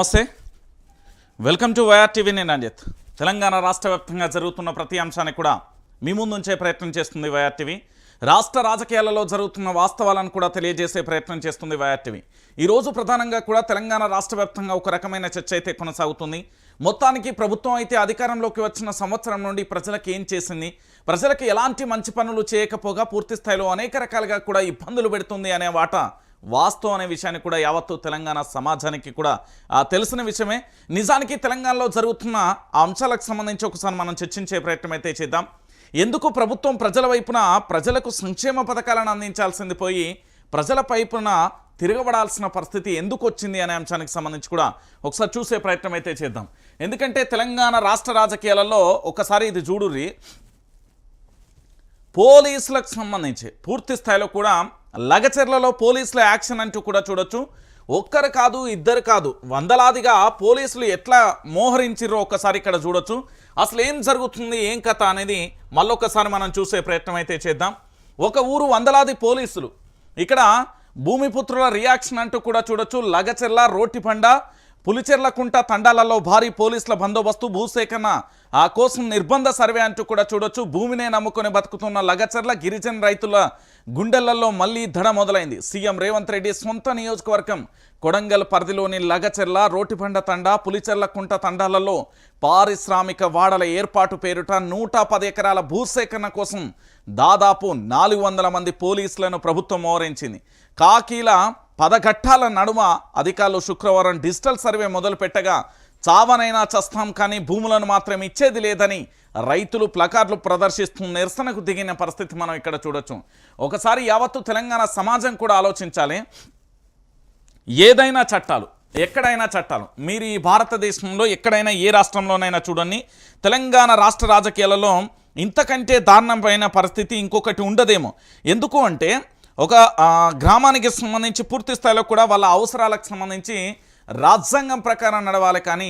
నమస్తే. Welcome to YR TV నేను అంజిత్. తెలంగాణ రాష్ట్ర వ్యాప్తంగా జరుగుతున్న ప్రతి అంశాన్ని కూడా మీ ముందుంచే ప్రయత్నం చేస్తుంది వైఆర్ టీవీ రాష్ట్ర రాజకీయాలలో జరుగుతున్న వాస్తవాలను కూడా తెలియజేసే ప్రయత్నం చేస్తుంది వైఆర్ టీవీ ఈరోజు ప్రధానంగా కూడా తెలంగాణ రాష్ట్ర వ్యాప్తంగా ఒక రకమైన చర్చ అయితే కొనసాగుతుంది. మొత్తానికి ప్రభుత్వం అయితే అధికారంలోకి వచ్చిన సంవత్సరం నుండి ప్రజలకు ఏం చేసింది? ప్రజలకు ఎలాంటి మంచి పనులు చేయకపోగా పూర్తి స్థాయిలో అనేక రకాలుగా కూడా ఇబ్బందులు పెడుతుంది అనే వాట వాస్తవం అనే విషయాన్ని కూడా యావత్తు తెలంగాణ సమాజానికి కూడా తెలిసిన విషయమే. నిజానికి తెలంగాణలో జరుగుతున్న ఆ అంశాలకు సంబంధించి ఒకసారి మనం చర్చించే ప్రయత్నం అయితే చేద్దాం. ఎందుకు ప్రభుత్వం ప్రజల వైపున ప్రజలకు సంక్షేమ పథకాలను అందించాల్సింది పోయి ప్రజల వైపున తిరగబడాల్సిన పరిస్థితి ఎందుకు వచ్చింది అనే అంశానికి సంబంధించి కూడా ఒకసారి చూసే ప్రయత్నం అయితే చేద్దాం. ఎందుకంటే తెలంగాణ రాష్ట్ర రాజకీయాలలో ఒకసారి ఇది చూడుర్రి. పోలీసులకు సంబంధించి పూర్తి స్థాయిలో కూడా లగచెర్లలో పోలీసుల యాక్షన్ అంటూ కూడా చూడొచ్చు. ఒక్కరు కాదు ఇద్దరు కాదు వందలాదిగా పోలీసులు ఎట్లా మోహరించిర్రో ఒక్కసారి ఇక్కడ చూడొచ్చు. అసలు ఏం జరుగుతుంది ఏం కథ అనేది మళ్ళొక్కసారి మనం చూసే ప్రయత్నం అయితే చేద్దాం. ఒక ఊరు వందలాది పోలీసులు. ఇక్కడ భూమిపుత్రుల రియాక్షన్ అంటూ కూడా చూడొచ్చు. లగచెర్ల రోటిపండ పులిచెర్లకుంట తండాలలో భారీ పోలీసుల బందోబస్తు భూసేకరణ. ఆ కోసం నిర్బంధ సర్వే అంటూ కూడా చూడొచ్చు. భూమినే నమ్ముకొని బతుకుతున్న లగచర్ల గిరిజన రైతుల గుండెలలో మళ్ళీ దడ మొదలైంది. సీఎం రేవంత్ రెడ్డి సొంత నియోజకవర్గం కొడంగల్ పరిధిలోని లగచెర్ల రోటిపండ తండా పులిచెర్లకుంట తండాలలో పారిశ్రామిక వాడల ఏర్పాటు పేరుట నూట పది ఎకరాల భూసేకరణ కోసం దాదాపు నాలుగు వందల మంది పోలీసులను ప్రభుత్వం మోహరించింది. కాకీల పదఘట్టాల నడుమ అధికారులు శుక్రవారం డిజిటల్ సర్వే మొదలుపెట్టగా చావనైనా చస్తాం కానీ భూములను మాత్రం ఇచ్చేది లేదని రైతులు ప్లకార్డులు ప్రదర్శిస్తూ నిరసనకు దిగిన పరిస్థితి మనం ఇక్కడ చూడొచ్చు. ఒకసారి యావత్తు తెలంగాణ సమాజం కూడా ఆలోచించాలి. ఏదైనా చట్టాలు ఎక్కడైనా చట్టాలు మీరు ఈ భారతదేశంలో ఎక్కడైనా ఏ రాష్ట్రంలోనైనా చూడండి. తెలంగాణ రాష్ట్ర రాజకీయాలలో ఇంతకంటే దారుణమైన పరిస్థితి ఇంకొకటి ఉండదేమో. ఎందుకు అంటే ఒక గ్రామానికి సంబంధించి పూర్తి స్థాయిలో కూడా వాళ్ళ అవసరాలకు సంబంధించి రాజ్యాంగం ప్రకారం నడవాలి కానీ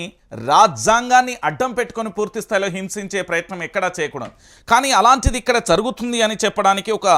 రాజ్యాంగాన్ని అడ్డం పెట్టుకొని పూర్తి స్థాయిలో హింసించే ప్రయత్నం ఎక్కడా చేయకూడదు. కానీ అలాంటిది ఇక్కడ జరుగుతుంది అని చెప్పడానికి ఒక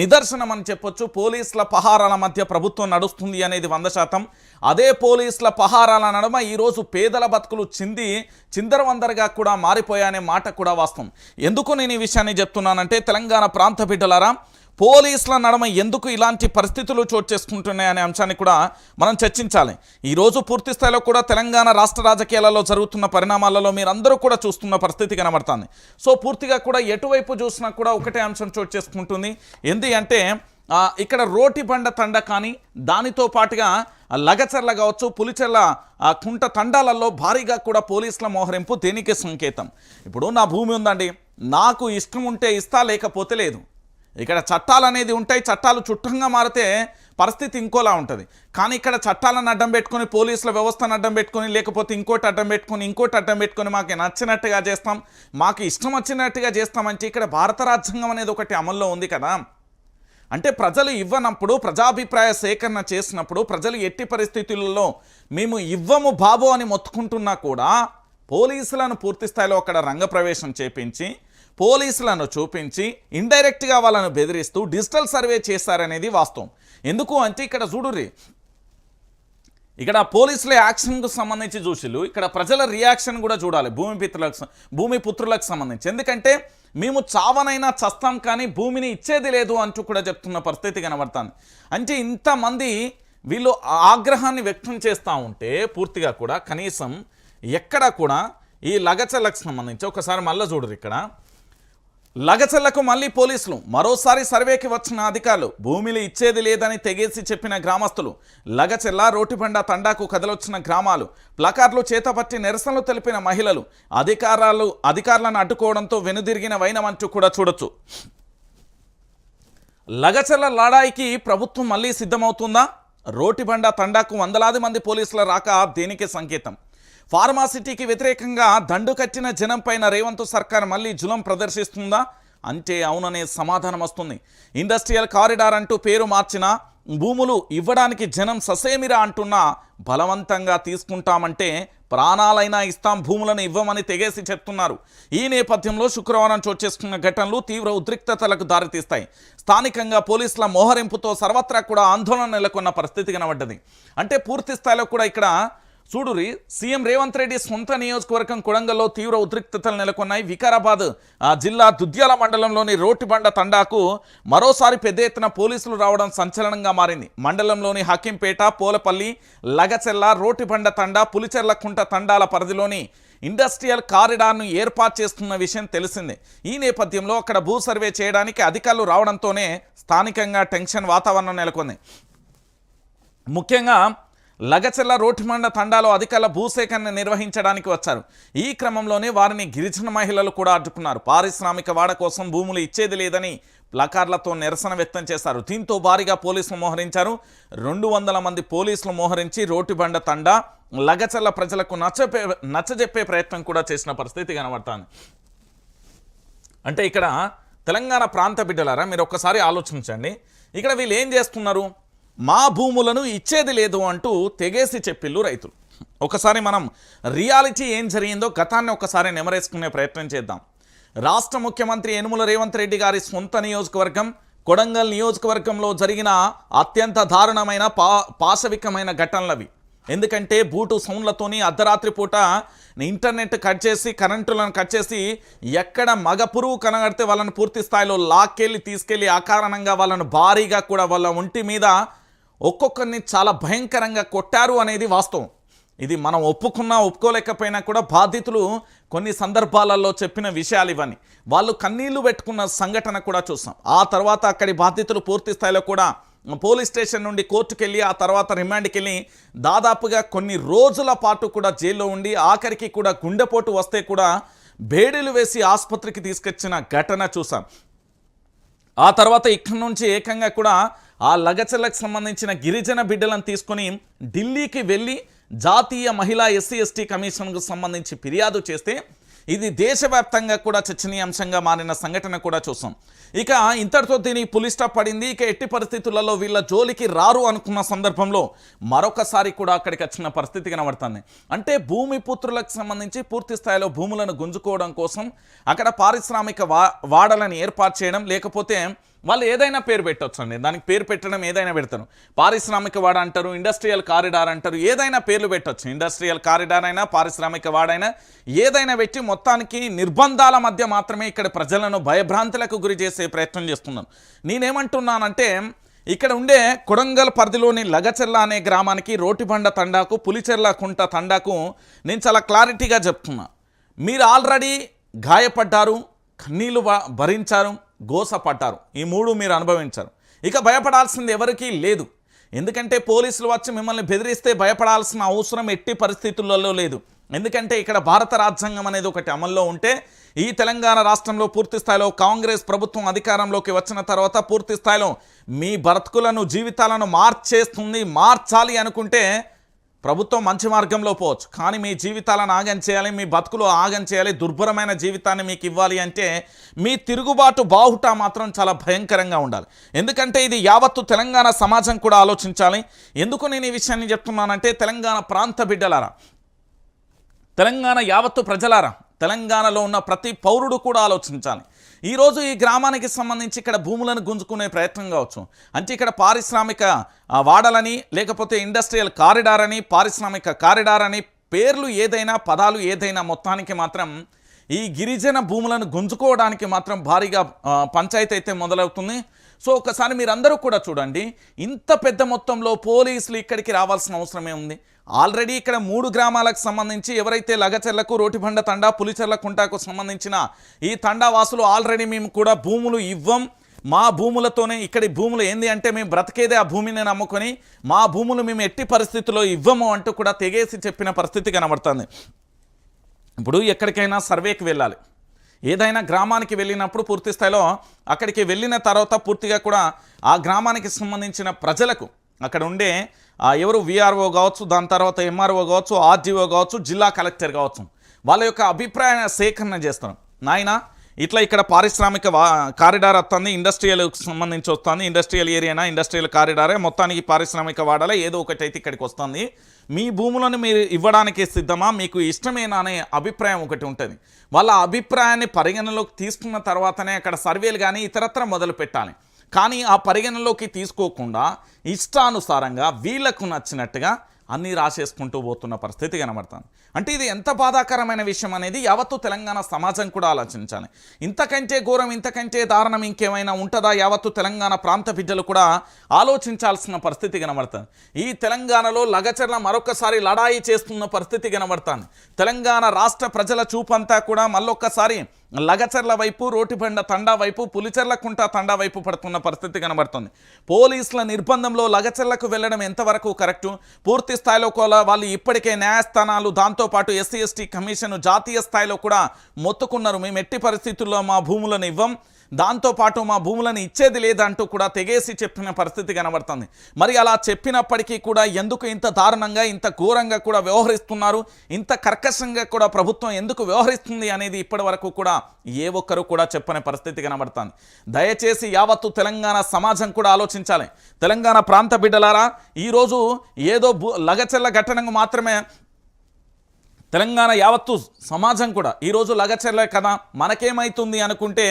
నిదర్శనం అని చెప్పొచ్చు. పోలీసుల పహారాల మధ్య ప్రభుత్వం నడుస్తుంది అనేది వంద శాతం. అదే పోలీసుల పహారాల నడుమ ఈరోజు పేదల బతుకులు చింది చిందరవందరగా కూడా మారిపోయాయనే మాట కూడా వాస్తవం. ఎందుకు నేను ఈ విషయాన్ని చెప్తున్నానంటే తెలంగాణ ప్రాంత బిడ్డలారా పోలీసుల నడమ ఎందుకు ఇలాంటి పరిస్థితులు చోటు చేసుకుంటున్నాయనే అంశాన్ని కూడా మనం చర్చించాలి. ఈరోజు పూర్తి స్థాయిలో కూడా తెలంగాణ రాష్ట్ర రాజకీయాలలో జరుగుతున్న పరిణామాలలో మీరందరూ కూడా చూస్తున్న పరిస్థితి కనబడుతుంది. సో పూర్తిగా కూడా ఎటువైపు చూసినా కూడా ఒకటే అంశం చోటు చేసుకుంటుంది. ఎందు అంటే ఇక్కడ రోటి బండ తండ కానీ దానితో పాటుగా లగచర్ల కావచ్చు పులిచెర్ల ఆ, కుంట తండాలలో భారీగా కూడా పోలీసుల మోహరింపు దేనికి సంకేతం? ఇప్పుడు నా భూమి ఉందండి. నాకు ఇష్టం ఉంటే ఇస్తా లేకపోతే లేదు. ఇక్కడ చట్టాలు అనేది ఉంటాయి చట్టాలు చుట్టంగా మారితే పరిస్థితి ఇంకోలా ఉంటుంది. కానీ ఇక్కడ చట్టాలను అడ్డం పెట్టుకొని పోలీసుల వ్యవస్థను అడ్డం పెట్టుకొని లేకపోతే ఇంకోటి అడ్డం పెట్టుకొని ఇంకోటి అడ్డం పెట్టుకొని మాకు నచ్చినట్టుగా చేస్తాం మాకు ఇష్టం వచ్చినట్టుగా చేస్తామంటే ఇక్కడ భారత రాజ్యాంగం అనేది ఒకటి అమల్లో ఉంది కదా. అంటే ప్రజలు ఇవ్వనప్పుడు ప్రజాభిప్రాయ సేకరణ చేసినప్పుడు ప్రజలు ఎట్టి పరిస్థితులలో మేము ఇవ్వము బాబు అని మొత్తుకుంటున్నా కూడా పోలీసులను పూర్తి స్థాయిలో అక్కడ రంగప్రవేశం చేపించి పోలీసులను చూపించి ఇండైరెక్ట్గా వాళ్ళను బెదిరిస్తూ డిజిటల్ సర్వే చేశారనేది వాస్తవం. ఎందుకు అంటే ఇక్కడ చూడుర్రి. ఇక్కడ పోలీసుల యాక్షన్కు సంబంధించి చూసిలు ఇక్కడ ప్రజల రియాక్షన్ కూడా చూడాలి. భూమి పిత్రులకు భూమి పుత్రులకు సంబంధించి. ఎందుకంటే మేము చావనైనా చస్తాం కానీ భూమిని ఇచ్చేది లేదు అంటూ కూడా చెప్తున్న పరిస్థితి కనబడుతుంది. అంటే ఇంతమంది వీళ్ళు ఆగ్రహాన్ని వ్యక్తం చేస్తూ ఉంటే పూర్తిగా కూడా కనీసం ఎక్కడ కూడా ఈ లగచలకు సంబంధించి ఒకసారి మళ్ళీ చూడరు ఇక్కడ. లగచల్లకు మళ్ళీ పోలీసులు. మరోసారి సర్వేకి వచ్చిన అధికారులు భూమిని ఇచ్చేది లేదని తెగేసి చెప్పిన గ్రామస్తులు లగచెల్ల రోటిబండ తండాకు కదలొచ్చిన గ్రామాలు ప్లకార్లు చేతపట్టి నిరసనలు తెలిపిన మహిళలు అధికారాలు అధికారులను అడ్డుకోవడంతో వెనుదిరిగిన వైనమంటూ కూడా చూడొచ్చు. లగచెల్ల లడాయికి ప్రభుత్వం మళ్ళీ సిద్ధమవుతుందా? రోటిబండ తండాకు వందలాది మంది పోలీసుల రాక దేనికి సంకేతం? ఫార్మాసిటీకి వ్యతిరేకంగా దండు కట్టిన జనం పైన రేవంత్ సర్కార్ మళ్ళీ జులం ప్రదర్శిస్తుందా? అంటే అవుననే సమాధానం వస్తుంది. ఇండస్ట్రియల్ కారిడార్ అంటూ పేరు మార్చిన భూములు ఇవ్వడానికి జనం ససేమిరా అంటున్నా బలవంతంగా తీసుకుంటామంటే ప్రాణాలైనా ఇస్తాం భూములను ఇవ్వమని తెగేసి చెప్తున్నారు. ఈ నేపథ్యంలో శుక్రవారం చోటు చేసుకున్న ఘటనలు తీవ్ర ఉద్రిక్తతలకు దారితీస్తాయి. స్థానికంగా పోలీసుల మోహరింపుతో సర్వత్రా కూడా ఆందోళన నెలకొన్న పరిస్థితి కనబడ్డది. అంటే పూర్తి స్థాయిలో కూడా ఇక్కడ చూడురి సీఎం రేవంత్ రెడ్డి సొంత నియోజకవర్గం కొడంగల్లో తీవ్ర ఉద్రిక్తతలు నెలకొన్నాయి. వికారాబాద్ ఆ జిల్లా దుద్యాల మండలంలోని రోటిబండ తండాకు మరోసారి పెద్ద ఎత్తున పోలీసులు రావడం సంచలనంగా మారింది. మండలంలోని హకీంపేట పోలపల్లి లగచెల్ల రోటిబండ తండా పులిచెర్ల కుంట తండాల పరిధిలోని ఇండస్ట్రియల్ కారిడార్ను ఏర్పాటు చేస్తున్న విషయం తెలిసిందే. ఈ నేపథ్యంలో అక్కడ భూ సర్వే చేయడానికి అధికారులు రావడంతోనే స్థానికంగా టెన్షన్ వాతావరణం నెలకొంది. ముఖ్యంగా లగచెల్ల రోటిమండ తండాలో అధికారుల భూసేకరణ నిర్వహించడానికి వచ్చారు. ఈ క్రమంలోనే వారిని గిరిజన మహిళలు కూడా అడ్డుకున్నారు. పారిశ్రామిక వాడ కోసం భూములు ఇచ్చేది లేదని ప్లకార్లతో నిరసన వ్యక్తం చేశారు. దీంతో భారీగా పోలీసులు మోహరించారు. రెండు వందల మంది పోలీసులు మోహరించి రోటిబండ తండా లగచెల్ల ప్రజలకు నచ్చపే నచ్చజెప్పే ప్రయత్నం కూడా చేసిన పరిస్థితి కనబడుతుంది. అంటే ఇక్కడ తెలంగాణ ప్రాంత బిడ్డలారా మీరు ఒక్కసారి ఆలోచించండి. ఇక్కడ వీళ్ళు ఏం చేస్తున్నారు? మా భూములను ఇచ్చేది లేదు అంటూ తెగేసి చెప్పిల్లు రైతులు. ఒకసారి మనం రియాలిటీ ఏం జరిగిందో గతాన్ని ఒకసారి నెమరేసుకునే ప్రయత్నం చేద్దాం. రాష్ట్ర ముఖ్యమంత్రి యనుమల రేవంత్ రెడ్డి గారి సొంత నియోజకవర్గం కొడంగల్ నియోజకవర్గంలో జరిగిన అత్యంత దారుణమైన పా పాశవికమైన ఘటనలవి. ఎందుకంటే బూటు సౌండ్లతోని అర్ధరాత్రి పూట ఇంటర్నెట్ కట్ చేసి కరెంటులను కట్ చేసి ఎక్కడ మగ పురుగు కనగడితే వాళ్ళని పూర్తి స్థాయిలో లాక్కెళ్ళి తీసుకెళ్ళి అకారణంగా వాళ్ళను భారీగా కూడా వాళ్ళ ఒంటి మీద ఒక్కొక్కరిని చాలా భయంకరంగా కొట్టారు అనేది వాస్తవం. ఇది మనం ఒప్పుకున్నా ఒప్పుకోలేకపోయినా కూడా బాధితులు కొన్ని సందర్భాలలో చెప్పిన విషయాలు ఇవన్నీ. వాళ్ళు కన్నీళ్ళు పెట్టుకున్న సంఘటన కూడా చూసాం ఆ తర్వాత అక్కడి బాధితులు పూర్తి స్థాయిలో కూడా పోలీస్ స్టేషన్ నుండి కోర్టుకు వెళ్ళి ఆ తర్వాత రిమాండ్కి వెళ్ళి దాదాపుగా కొన్ని రోజుల పాటు కూడా జైల్లో ఉండి ఆఖరికి కూడా గుండెపోటు వస్తే కూడా బేడీలు వేసి ఆసుపత్రికి తీసుకొచ్చిన ఘటన చూసాం. ఆ తర్వాత ఇక్కడి నుంచి ఏకంగా కూడా ఆ లగచలకు సంబంధించిన గిరిజన బిడ్డలను తీసుకొని ఢిల్లీకి వెళ్ళి జాతీయ మహిళా ఎస్సీ ఎస్టీ కమిషన్కు సంబంధించి ఫిర్యాదు చేస్తే ఇది దేశవ్యాప్తంగా కూడా చర్చనీయాంశంగా మారిన సంఘటన కూడా చూసాం. ఇక ఇంతటితో దీనికి పులి స్టాప్ పడింది. ఇక ఎట్టి పరిస్థితులలో వీళ్ళ జోలికి రారు అనుకున్న సందర్భంలో మరొకసారి కూడా అక్కడికి వచ్చిన పరిస్థితి కనబడుతుంది. అంటే భూమి పుత్రులకు సంబంధించి పూర్తి స్థాయిలో భూములను గుంజుకోవడం కోసం అక్కడ పారిశ్రామిక వాడలను ఏర్పాటు చేయడం లేకపోతే వాళ్ళు ఏదైనా పేరు పెట్టవచ్చు అండి దానికి పేరు పెట్టడం ఏదైనా పెడతారు. పారిశ్రామిక వాడ అంటారు ఇండస్ట్రియల్ కారిడార్ అంటారు ఏదైనా పేర్లు పెట్టవచ్చు ఇండస్ట్రియల్ కారిడార్ అయినా పారిశ్రామిక వాడైనా ఏదైనా పెట్టి మొత్తానికి నిర్బంధాల మధ్య మాత్రమే ఇక్కడ ప్రజలను భయభ్రాంతులకు గురి చేసే ప్రయత్నం చేస్తున్నాను నేనేమంటున్నానంటే ఇక్కడ ఉండే కొడంగల్ పరిధిలోని లగచెర్ల అనే గ్రామానికి రోటిబండ తండాకు పులిచెర్ల కుంట తండాకు నేను చాలా క్లారిటీగా చెప్తున్నా. మీరు ఆల్రెడీ గాయపడ్డారు కన్నీళ్ళు భరించారు గోసపడ్డారు. ఈ మూడు మీరు అనుభవించారు. ఇక భయపడాల్సింది ఎవరికీ లేదు. ఎందుకంటే పోలీసులు వచ్చి మిమ్మల్ని బెదిరిస్తే భయపడాల్సిన అవసరం ఎట్టి పరిస్థితులలో లేదు. ఎందుకంటే ఇక్కడ భారత రాజ్యాంగం అనేది ఒకటి అమల్లో ఉంటే ఈ తెలంగాణ రాష్ట్రంలో పూర్తి స్థాయిలో కాంగ్రెస్ ప్రభుత్వం అధికారంలోకి వచ్చిన తర్వాత పూర్తి స్థాయిలో మీ బ్రతుకులను జీవితాలను మార్చేస్తుంది మార్చాలి అనుకుంటే ప్రభుత్వం మంచి మార్గంలో పోవచ్చు. కానీ మీ జీవితాలను ఆగం చేయాలి మీ బతుకులు ఆగం చేయాలి దుర్భరమైన జీవితాన్ని మీకు ఇవ్వాలి అంటే మీ తిరుగుబాటు బాహుట మాత్రం చాలా భయంకరంగా ఉండాలి. ఎందుకంటే ఇది యావత్తు తెలంగాణ సమాజం కూడా ఆలోచించాలి. ఎందుకు నేను ఈ విషయాన్ని చెప్తున్నానంటే తెలంగాణ ప్రాంత బిడ్డలారా తెలంగాణ యావత్తు ప్రజలారా తెలంగాణలో ఉన్న ప్రతి పౌరుడు కూడా ఆలోచించాలి. ఈరోజు ఈ గ్రామానికి సంబంధించి ఇక్కడ భూములను గుంజుకునే ప్రయత్నం కావచ్చు. అంటే ఇక్కడ పారిశ్రామిక వాడలని లేకపోతే ఇండస్ట్రియల్ కారిడార్ అని పారిశ్రామిక కారిడార్ అని పేర్లు ఏదైనా పదాలు ఏదైనా మొత్తానికి మాత్రం ఈ గిరిజన భూములను గుంజుకోవడానికి మాత్రం భారీగా పంచాయతీ అయితే మొదలవుతుంది. సో ఒకసారి మీరందరూ కూడా చూడండి. ఇంత పెద్ద మొత్తంలో పోలీసులు ఇక్కడికి రావాల్సిన అవసరమే ఉంది. ఆల్రెడీ ఇక్కడ మూడు గ్రామాలకు సంబంధించి ఎవరైతే లగచెర్లకు రోటిబండ తండా పులిచెర్ల కుంటాకు సంబంధించిన ఈ తండా వాసులు ఆల్రెడీ మేము కూడా భూములు ఇవ్వం. మా భూములతోనే ఇక్కడి భూములు ఏంది అంటే మేము బ్రతికేదే ఆ భూమిని నమ్ముకొని మా భూములు మేము ఎట్టి పరిస్థితుల్లో ఇవ్వము అంటూ కూడా తెగేసి చెప్పిన పరిస్థితి కనబడుతుంది. ఇప్పుడు ఎక్కడికైనా సర్వేకి వెళ్ళాలి. ఏదైనా గ్రామానికి వెళ్ళినప్పుడు పూర్తి స్థాయిలో అక్కడికి వెళ్ళిన తర్వాత పూర్తిగా కూడా ఆ గ్రామానికి సంబంధించిన ప్రజలకు అక్కడ ఉండే ఎవరు విఆర్ఓ కావచ్చు దాని తర్వాత ఎంఆర్ఓ కావచ్చు ఆర్డీఓ కావచ్చు జిల్లా కలెక్టర్ కావచ్చు. వాళ్ళ యొక్క అభిప్రాయ సేకరణ చేస్తాను నాయన ఇట్లా ఇక్కడ పారిశ్రామిక వా కారిడార్ వస్తుంది ఇండస్ట్రియల్కి సంబంధించి వస్తుంది ఇండస్ట్రియల్ ఏరియానా ఇండస్ట్రియల్ కారిడారే మొత్తానికి పారిశ్రామిక వాడాలా ఏదో ఒకటి అయితే ఇక్కడికి వస్తుంది. మీ భూములను మీరు ఇవ్వడానికి సిద్ధమా? మీకు ఇష్టమేనా అనే అభిప్రాయం ఒకటి ఉంటుంది. వాళ్ళ అభిప్రాయాన్ని పరిగణలోకి తీసుకున్న తర్వాతనే అక్కడ సర్వేలు కానీ ఇతరత్ర మొదలు పెట్టాలి కానీ ఆ పరిగణలోకి తీసుకోకుండా ఇష్టానుసారంగా వీళ్ళకు నచ్చినట్టుగా అన్నీ రాసేసుకుంటూ పోతున్న పరిస్థితి కనబడుతుంది. అంటే ఇది ఎంత బాధాకరమైన విషయం అనేది యావత్తు తెలంగాణ సమాజం కూడా ఆలోచించాలి. ఇంతకంటే ఘోరం ఇంతకంటే దారుణం ఇంకేమైనా ఉంటుందా? యావత్తు తెలంగాణ ప్రాంత బిడ్డలు కూడా ఆలోచించాల్సిన పరిస్థితి కనబడుతుంది. ఈ తెలంగాణలో లగచర్ల మరొకసారి లడాయి చేస్తున్న పరిస్థితి కనబడుతుంది. తెలంగాణ రాష్ట్ర ప్రజల చూపంతా కూడా మళ్ళొక్కసారి లగచర్ల వైపు రోటిబండ తండా వైపు పులిచెర్ల కుంట తండా వైపు పడుతున్న పరిస్థితి కనబడుతుంది. పోలీసుల నిర్బంధంలో లగచర్లకు వెళ్ళడం ఎంతవరకు కరెక్టు? పూర్తి స్థాయిలో కూడా వాళ్ళు ఇప్పటికే న్యాయస్థానాలు దాంతోపాటు ఎస్సీ ఎస్టీ కమిషన్ జాతీయ స్థాయిలో కూడా మొత్తుకున్నారు. మేము ఎట్టి పరిస్థితుల్లో మా భూములను ఇవ్వం. దాంతోపాటు మా భూములను ఇచ్చేది లేదంటూ కూడా తెగేసి చెప్పిన పరిస్థితి కనబడుతుంది. మరి అలా చెప్పినప్పటికీ కూడా ఎందుకు ఇంత దారుణంగా ఇంత ఘోరంగా కూడా వ్యవహరిస్తున్నారు? ఇంత కర్కశంగా కూడా ప్రభుత్వం ఎందుకు వ్యవహరిస్తుంది అనేది ఇప్పటి వరకు కూడా ఏ ఒక్కరు కూడా చెప్పని పరిస్థితి కనబడుతుంది. దయచేసి యావత్తు తెలంగాణ సమాజం కూడా ఆలోచించాలి. తెలంగాణ ప్రాంత బిడ్డలారా ఈరోజు ఏదో లగచెల్ల ఘటనకు మాత్రమే తెలంగాణ యావత్తు సమాజం కూడా ఈరోజు లగచెర్లే కదా మనకేమైతుంది అనుకుంటే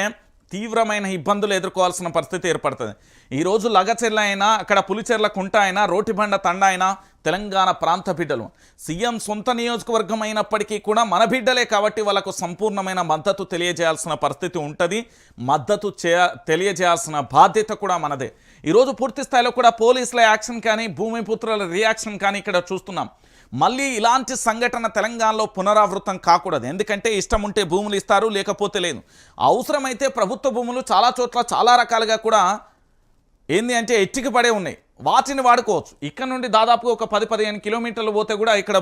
తీవ్రమైన ఇబ్బందులు ఎదుర్కోవాల్సిన పరిస్థితి ఏర్పడుతుంది. ఈరోజు లగచెర్ల అయినా అక్కడ పులిచెర్ల కుంట అయినా రోటిబండ తండ అయినా తెలంగాణ ప్రాంత బిడ్డలు. సీఎం సొంత నియోజకవర్గం అయినప్పటికీ కూడా మన బిడ్డలే కాబట్టి వాళ్ళకు సంపూర్ణమైన మద్దతు తెలియజేయాల్సిన పరిస్థితి ఉంటుంది. మద్దతు చే తెలియజేయాల్సిన బాధ్యత కూడా మనదే. ఈరోజు పూర్తి స్థాయిలో కూడా పోలీసుల యాక్షన్ కానీ భూమిపుత్రుల రియాక్షన్ కానీ ఇక్కడ చూస్తున్నాం. మళ్ళీ ఇలాంటి సంఘటన తెలంగాణలో పునరావృతం కాకూడదు. ఎందుకంటే ఇష్టం ఉంటే భూములు ఇస్తారు లేకపోతే లేదు. అవసరమైతే ప్రభుత్వ భూములు చాలా చోట్ల చాలా రకాలుగా కూడా ఏంది అంటే ఎట్టికి పడే ఉన్నాయి. వాటిని వాడుకోవచ్చు. ఇక్కడ నుండి దాదాపుగా ఒక పది పదిహేను కిలోమీటర్లు పోతే కూడా ఇక్కడ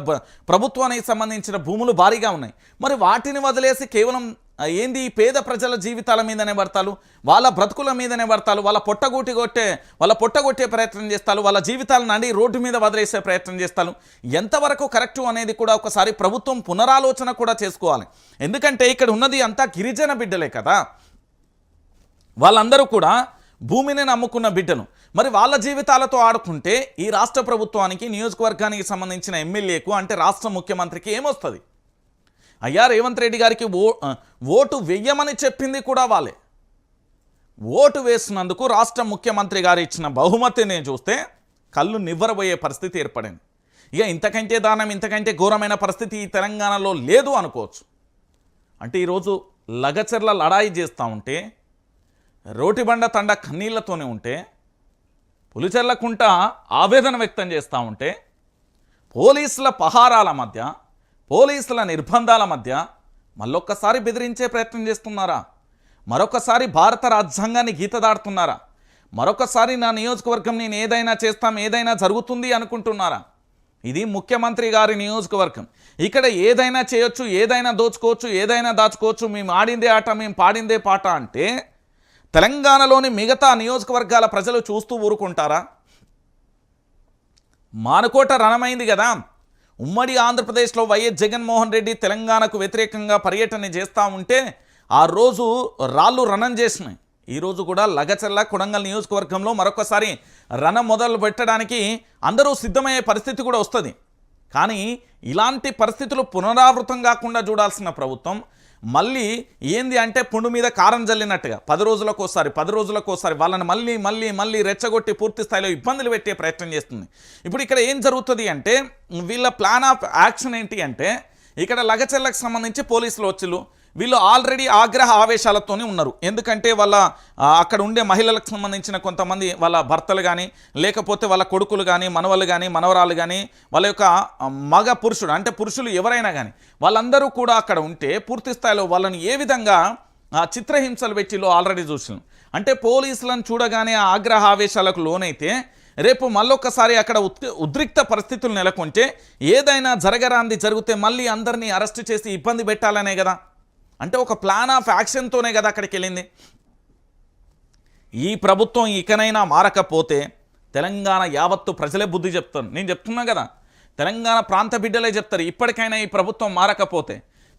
ప్రభుత్వానికి సంబంధించిన భూములు భారీగా ఉన్నాయి. మరి వాటిని వదిలేసి కేవలం ఏంది పేద ప్రజల జీవితాల మీదనే పడతారు వాళ్ళ బ్రతుకుల మీదనే పడతారు వాళ్ళ పొట్టగొట్టి కొట్టే వాళ్ళ పొట్టగొట్టే ప్రయత్నం చేస్తారు వాళ్ళ జీవితాలను నడి రోడ్డు మీద వదిలేసే ప్రయత్నం చేస్తారు ఎంతవరకు కరెక్టు అనేది కూడా ఒకసారి ప్రభుత్వం పునరాలోచన కూడా చేసుకోవాలి. ఎందుకంటే ఇక్కడ ఉన్నది అంతా గిరిజన బిడ్డలే కదా. వాళ్ళందరూ కూడా భూమిని నమ్ముకున్న బిడ్డలు. మరి వాళ్ళ జీవితాలతో ఆడుకుంటే ఈ రాష్ట్ర ప్రభుత్వానికి నియోజకవర్గానికి సంబంధించిన ఎమ్మెల్యేకు అంటే రాష్ట్ర ముఖ్యమంత్రికి ఏమొస్తుంది? అయ్యా రేవంత్ రెడ్డి గారికి ఓ ఓటు వెయ్యమని చెప్పింది కూడా వాళ్ళే. ఓటు వేసినందుకు రాష్ట్ర ముఖ్యమంత్రి గారు ఇచ్చిన బహుమతిని చూస్తే కళ్ళు నివ్వరబోయే పరిస్థితి ఏర్పడింది. ఇక ఇంతకంటే దానం ఇంతకంటే ఘోరమైన పరిస్థితి ఈ తెలంగాణలో లేదు అనుకోవచ్చు. అంటే ఈరోజు లగచర్ల లడాయి చేస్తూ ఉంటే రోటిబండ తండ కన్నీళ్ళతోనే ఉంటే పులిచెర్లకుంట ఆవేదన వ్యక్తం చేస్తూ ఉంటే పోలీసుల పహారాల మధ్య పోలీసుల నిర్బంధాల మధ్య మళ్ళొక్కసారి బెదిరించే ప్రయత్నం చేస్తున్నారా? మరొకసారి భారత రాజ్యాంగాన్ని గీత దాడుతున్నారా మరొకసారి నా నియోజకవర్గం నేను ఏదైనా చేస్తాం ఏదైనా జరుగుతుంది అనుకుంటున్నారా? ఇది ముఖ్యమంత్రి గారి నియోజకవర్గం. ఇక్కడ ఏదైనా చేయొచ్చు ఏదైనా దోచుకోవచ్చు ఏదైనా దాచుకోవచ్చు మేము ఆడిందే ఆట మేము పాడిందే పాట అంటే తెలంగాణలోని మిగతా నియోజకవర్గాల ప్రజలు చూస్తూ ఊరుకుంటారా? మానుకోట రణమైంది కదా. ఉమ్మడి ఆంధ్రప్రదేశ్లో వైఎస్ జగన్మోహన్ రెడ్డి తెలంగాణకు వ్యతిరేకంగా పర్యటన చేస్తూ ఉంటే ఆ రోజు రాళ్ళు రణం చేసినాయి. ఈరోజు కూడా లగచల్ల కొడంగల్ నియోజకవర్గంలో మరొకసారి రణం మొదలు పెట్టడానికి అందరూ సిద్ధమయ్యే పరిస్థితి కూడా వస్తుంది. కానీ ఇలాంటి పరిస్థితులు పునరావృతం కాకుండా చూడాల్సిన ప్రభుత్వం మళ్ళీ ఏంది అంటే పుండు మీద కారం జల్లినట్టుగా. పది రోజులకు ఒకసారి పది రోజులకు ఒకసారి వాళ్ళని మళ్ళీ మళ్ళీ మళ్ళీ రెచ్చగొట్టి పూర్తి స్థాయిలో ఇబ్బందులు పెట్టే ప్రయత్నం చేస్తుంది. ఇప్పుడు ఇక్కడ ఏం జరుగుతుంది అంటే వీళ్ళ ప్లాన్ ఆఫ్ యాక్షన్ ఏంటి అంటే ఇక్కడ లగచెల్లకు సంబంధించి పోలీసులు వచ్చిళ్ళు. వీళ్ళు ఆల్రెడీ ఆగ్రహ ఆవేశాలతోనే ఉన్నారు. ఎందుకంటే వాళ్ళ అక్కడ ఉండే మహిళలకు సంబంధించిన కొంతమంది వాళ్ళ భర్తలు కానీ లేకపోతే వాళ్ళ కొడుకులు కానీ మనవలు కానీ మనవరాలు కానీ వాళ్ళ యొక్క మగ పురుషుడు అంటే పురుషులు ఎవరైనా కానీ వాళ్ళందరూ కూడా అక్కడ ఉంటే పూర్తి స్థాయిలో వాళ్ళని ఏ విధంగా ఆ, చిత్రహింసలు పెట్టిలో ఆల్రెడీ చూసినాం అంటే పోలీసులను చూడగానే ఆ ఆగ్రహ ఆవేశాలకు లోనైతే రేపు మళ్ళొక్కసారి అక్కడ ఉద్రిక్త పరిస్థితులు నెలకొంటే ఏదైనా జరగరాంది జరిగితే మళ్ళీ అందరినీ అరెస్ట్ చేసి ఇబ్బంది పెట్టాలనే కదా. అంటే ఒక ప్లాన్ ఆఫ్ యాక్షన్తోనే కదా అక్కడికి వెళ్ళింది ఈ ప్రభుత్వం ఇకనైనా మారకపోతే తెలంగాణ యావత్తు ప్రజలే బుద్ధి చెప్తారు. నేను చెప్తున్నా కదా తెలంగాణ ప్రాంత బిడ్డలే చెప్తారు. ఇప్పటికైనా ఈ ప్రభుత్వం మారకపోతే